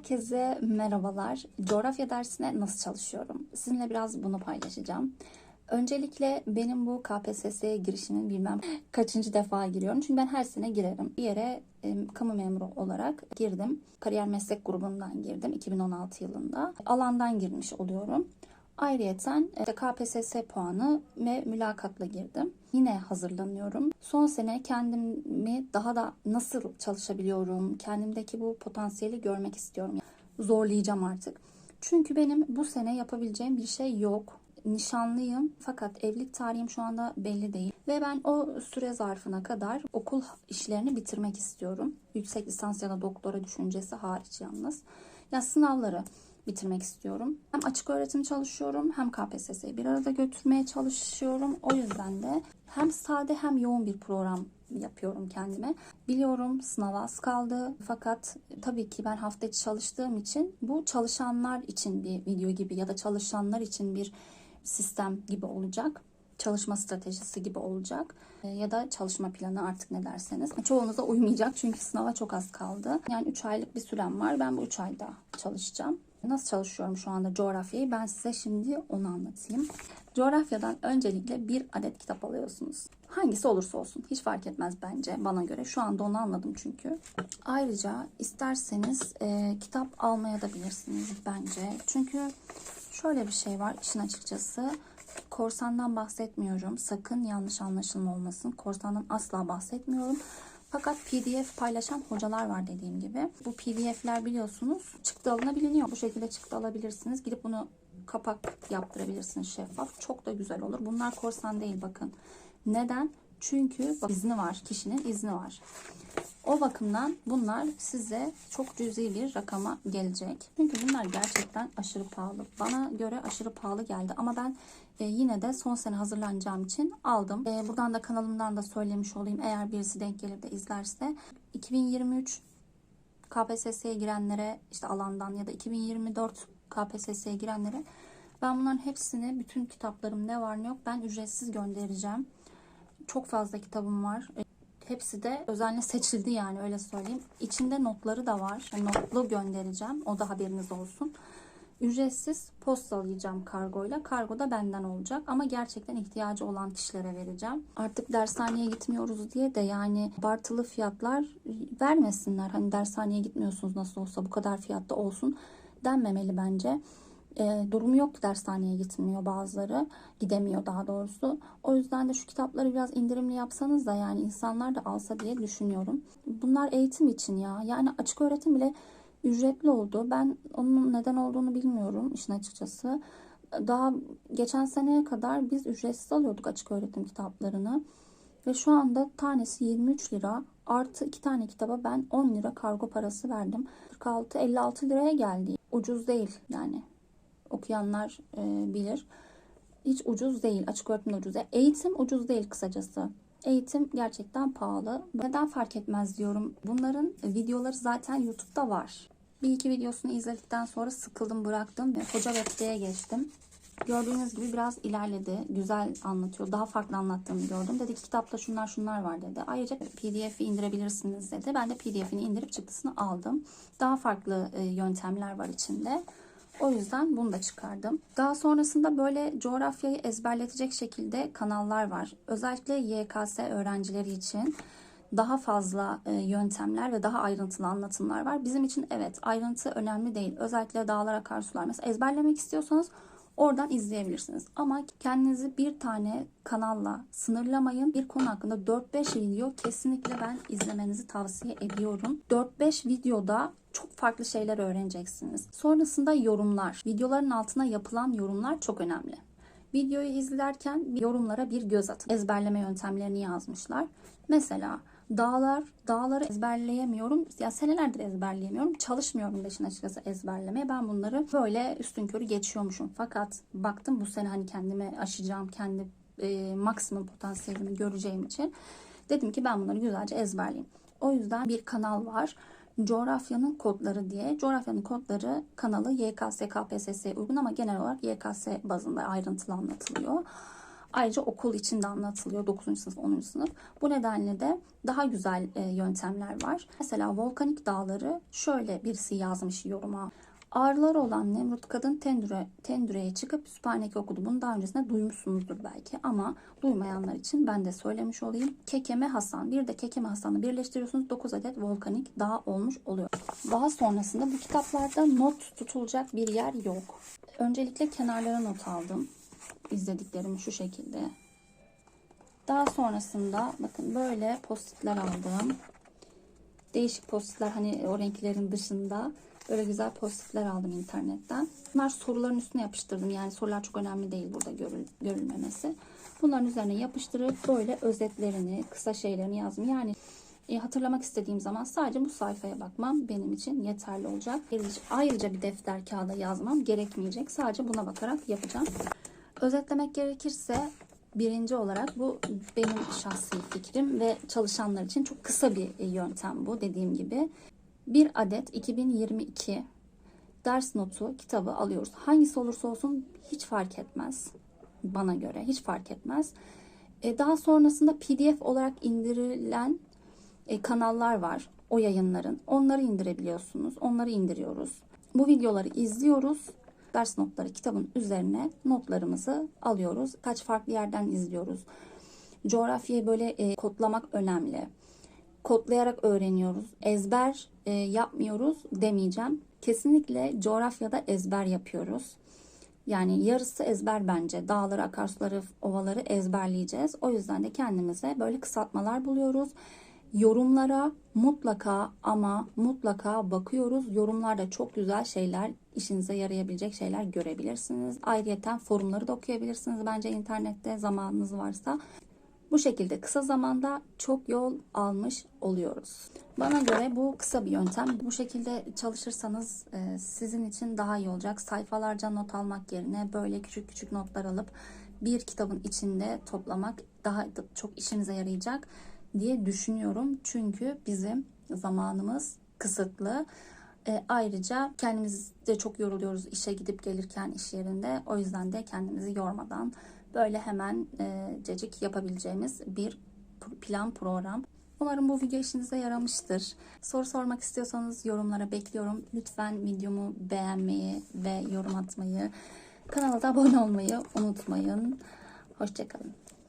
Herkese merhabalar. Coğrafya dersine nasıl çalışıyorum? Sizinle biraz bunu paylaşacağım. Öncelikle benim bu KPSS'ye girişimin bilmem kaçıncı defa giriyorum. Çünkü ben her sene girerim. Bir yere e, kamu memuru olarak girdim. Kariyer meslek grubundan girdim 2016 yılında. Alandan girmiş oluyorum. Ayrıyeten işte KPSS puanı ve mülakatla girdim. Yine hazırlanıyorum. Son sene kendimi daha da nasıl çalışabiliyorum, kendimdeki bu potansiyeli görmek istiyorum. Zorlayacağım artık. Çünkü benim bu sene yapabileceğim bir şey yok. Nişanlıyım fakat evlilik tarihim şu anda belli değil. Ve ben o süre zarfına kadar okul işlerini bitirmek istiyorum. Yüksek lisans ya da doktora düşüncesi hariç yalnız. Ya sınavları bitirmek istiyorum. Hem açık öğretim çalışıyorum hem KPSS'yi bir arada götürmeye çalışıyorum. O yüzden de hem sade hem yoğun bir program yapıyorum kendime. Biliyorum sınav az kaldı fakat tabii ki ben hafta içi çalıştığım için bu çalışanlar için bir video gibi ya da çalışanlar için bir sistem gibi olacak çalışma stratejisi gibi olacak E, ya da çalışma planı artık ne derseniz. Çoğunuza uymayacak çünkü sınava çok az kaldı. Yani 3 aylık bir sürem var. Ben bu 3 ayda çalışacağım. Nasıl çalışıyorum şu anda coğrafyayı? Ben size şimdi onu anlatayım. Coğrafyadan öncelikle bir adet kitap alıyorsunuz. Hangisi olursa olsun. Hiç fark etmez bence bana göre. Şu anda onu anladım çünkü. Ayrıca isterseniz e, kitap almaya da bilirsiniz bence. Çünkü şöyle bir şey var işin açıkçası. Korsandan bahsetmiyorum. Sakın yanlış anlaşılma olmasın. Korsandan asla bahsetmiyorum. Fakat PDF paylaşan hocalar var dediğim gibi. Bu PDF'ler biliyorsunuz çıktı alınabiliyor. Bu şekilde çıktı alabilirsiniz. Gidip bunu kapak yaptırabilirsiniz şeffaf. Çok da güzel olur. Bunlar korsan değil bakın. Neden? Çünkü izni var. Kişinin izni var. O bakımdan bunlar size çok cüzi bir rakama gelecek. Çünkü bunlar gerçekten aşırı pahalı. Bana göre aşırı pahalı geldi. Ama ben e, yine de son sene hazırlanacağım için aldım. E, buradan da kanalımdan da söylemiş olayım. Eğer birisi denk gelir de izlerse. 2023 KPSS'ye girenlere işte alandan ya da 2024 KPSS'ye girenlere ben bunların hepsini bütün kitaplarım ne var ne yok ben ücretsiz göndereceğim. Çok fazla kitabım var. Hepsi de özenle seçildi yani öyle söyleyeyim. İçinde notları da var. Notlu göndereceğim. O da haberiniz olsun. Ücretsiz postalayacağım kargoyla. Kargo da benden olacak ama gerçekten ihtiyacı olan kişilere vereceğim. Artık dershaneye gitmiyoruz diye de yani abartılı fiyatlar vermesinler. Hani dershaneye gitmiyorsunuz nasıl olsa bu kadar fiyatta olsun denmemeli bence. E, durumu yok dershaneye gitmiyor bazıları. Gidemiyor daha doğrusu. O yüzden de şu kitapları biraz indirimli yapsanız da yani insanlar da alsa diye düşünüyorum. Bunlar eğitim için ya. Yani açık öğretim bile ücretli oldu. Ben onun neden olduğunu bilmiyorum işin açıkçası. Daha geçen seneye kadar biz ücretsiz alıyorduk açık öğretim kitaplarını. Ve şu anda tanesi 23 lira. Artı iki tane kitaba ben 10 lira kargo parası verdim. 46-56 liraya geldi. Ucuz değil yani okuyanlar e, bilir. Hiç ucuz değil. Açık öğretim de ucuz değil. Eğitim ucuz değil kısacası. Eğitim gerçekten pahalı. Neden fark etmez diyorum. Bunların videoları zaten YouTube'da var. Bir iki videosunu izledikten sonra sıkıldım bıraktım ve Hoca Web'de geçtim. Gördüğünüz gibi biraz ilerledi. Güzel anlatıyor. Daha farklı anlattığını gördüm. Dedi ki kitapta şunlar şunlar var dedi. Ayrıca pdf'i indirebilirsiniz dedi. Ben de pdf'ini indirip çıktısını aldım. Daha farklı e, yöntemler var içinde. O yüzden bunu da çıkardım. Daha sonrasında böyle coğrafyayı ezberletecek şekilde kanallar var. Özellikle YKS öğrencileri için daha fazla e, yöntemler ve daha ayrıntılı anlatımlar var. Bizim için evet ayrıntı önemli değil. Özellikle dağlar akarsular mesela ezberlemek istiyorsanız oradan izleyebilirsiniz. Ama kendinizi bir tane kanalla sınırlamayın. Bir konu hakkında 4-5 video kesinlikle ben izlemenizi tavsiye ediyorum. 4-5 videoda çok farklı şeyler öğreneceksiniz. Sonrasında yorumlar. Videoların altına yapılan yorumlar çok önemli. Videoyu izlerken yorumlara bir göz atın. Ezberleme yöntemlerini yazmışlar. Mesela dağlar, dağları ezberleyemiyorum. Ya senelerdir ezberleyemiyorum. Çalışmıyorum da işin açıkçası ezberlemeye. Ben bunları böyle üstün körü geçiyormuşum. Fakat baktım bu sene hani kendime aşacağım, kendi e, maksimum potansiyelimi göreceğim için dedim ki ben bunları güzelce ezberleyeyim. O yüzden bir kanal var. Coğrafyanın kodları diye. Coğrafyanın kodları kanalı YKS KPSS uygun ama genel olarak YKS bazında ayrıntılı anlatılıyor. Ayrıca okul için de anlatılıyor 9. sınıf 10. sınıf. Bu nedenle de daha güzel e, yöntemler var. Mesela volkanik dağları şöyle birisi yazmış yoruma. Ağrıları olan Nemrut kadın tendüre, tendüreye çıkıp Sübhaneke okudu. Bunu daha öncesinde duymuşsunuzdur belki ama duymayanlar için ben de söylemiş olayım. Kekeme Hasan. Bir de Kekeme Hasan'ı birleştiriyorsunuz. 9 adet volkanik dağ olmuş oluyor. Daha sonrasında bu kitaplarda not tutulacak bir yer yok. Öncelikle kenarlara not aldım. İzlediklerimi şu şekilde. Daha sonrasında bakın böyle postitler aldım. Değişik postitler hani o renklerin dışında böyle güzel postitler aldım internetten. Bunlar soruların üstüne yapıştırdım. Yani sorular çok önemli değil burada görül, görülmemesi. Bunların üzerine yapıştırıp böyle özetlerini, kısa şeylerini yazdım. Yani e, hatırlamak istediğim zaman sadece bu sayfaya bakmam benim için yeterli olacak. Ayrıca bir defter kağıda yazmam gerekmeyecek. Sadece buna bakarak yapacağım. Özetlemek gerekirse birinci olarak bu benim şahsi fikrim ve çalışanlar için çok kısa bir yöntem bu dediğim gibi. Bir adet 2022 ders notu kitabı alıyoruz. Hangisi olursa olsun hiç fark etmez. Bana göre hiç fark etmez. E, daha sonrasında PDF olarak indirilen e, kanallar var. O yayınların. Onları indirebiliyorsunuz. Onları indiriyoruz. Bu videoları izliyoruz. Ders notları kitabın üzerine notlarımızı alıyoruz. Kaç farklı yerden izliyoruz. Coğrafyayı böyle e, kodlamak önemli. Kodlayarak öğreniyoruz. Ezber e, yapmıyoruz demeyeceğim. Kesinlikle coğrafyada ezber yapıyoruz. Yani yarısı ezber bence. Dağları, akarsuları, ovaları ezberleyeceğiz. O yüzden de kendimize böyle kısaltmalar buluyoruz. Yorumlara mutlaka ama mutlaka bakıyoruz. Yorumlarda çok güzel şeyler, işinize yarayabilecek şeyler görebilirsiniz. Ayrıyeten forumları da okuyabilirsiniz bence internette zamanınız varsa. Bu şekilde kısa zamanda çok yol almış oluyoruz. Bana göre bu kısa bir yöntem. Bu şekilde çalışırsanız e, sizin için daha iyi olacak. Sayfalarca not almak yerine böyle küçük küçük notlar alıp bir kitabın içinde toplamak daha da çok işinize yarayacak diye düşünüyorum. Çünkü bizim zamanımız kısıtlı. E, ayrıca kendimiz de çok yoruluyoruz işe gidip gelirken iş yerinde. O yüzden de kendimizi yormadan böyle hemen e, cecik yapabileceğimiz bir plan program. Umarım bu video işinize yaramıştır. Soru sormak istiyorsanız yorumlara bekliyorum. Lütfen videomu beğenmeyi ve yorum atmayı, kanala da abone olmayı unutmayın. Hoşçakalın.